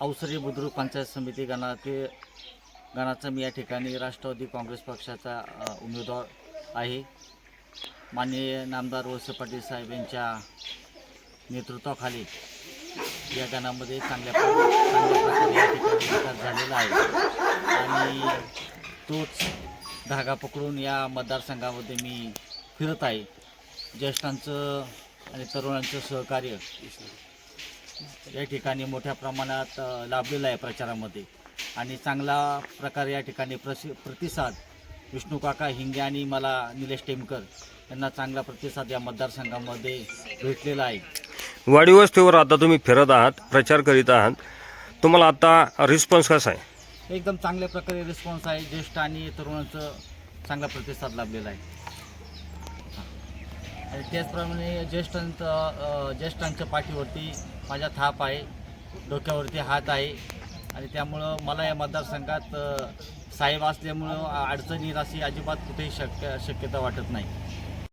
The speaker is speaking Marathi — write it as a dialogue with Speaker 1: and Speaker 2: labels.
Speaker 1: अवसरी बुद्रुक पंचायत समिती गणाचे गणाचा मी या ठिकाणी राष्ट्रवादी काँग्रेस पक्षाचा उमेदवार आहे. माननीय नामदार वळसे पाटील साहेब यांच्या नेतृत्वाखाली या गणामध्ये चांगल्या चांगल्या प्रकारे या ठिकाणी विकास झालेला आहे. आणि तोच धागा पकडून या मतदारसंघामध्ये मी फिरत आहे. ज्येष्ठांचं आणि तरुणांचं सहकार्य या ठिकाणी मोठ्या प्रमाणात लाभलेलं आहे प्रचारामध्ये. आणि चांगला प्रकारे या ठिकाणी प्रसि प्रतिसाद विष्णू काका हिंगे आणि मला निलेश टेमकर यांना चांगला प्रतिसाद या मतदारसंघामध्ये भेटलेला आहे.
Speaker 2: वाडी वस्तीवर आता तुम्ही फिरत आहात प्रचार करीत आहात. तुम्हाला आता रिस्पॉन्स कसा आहे?
Speaker 1: एकदम चांगल्या प्रकारे रिस्पॉन्स आहे. ज्येष्ठ आणि तरुणांचं चांगला प्रतिसाद लाभलेला आहे. त्याचप्रमाणे ज्येष्ठांचं ज्येष्ठांच्या पाठीवरती माझ्या थाप आहे डोक्यावरती हात आहे. आणि त्यामुळं मला या मतदारसंघात साहेब असल्यामुळं अडचणी अशी अजिबात कुठेही शक्य शक्यता वाटत नाही.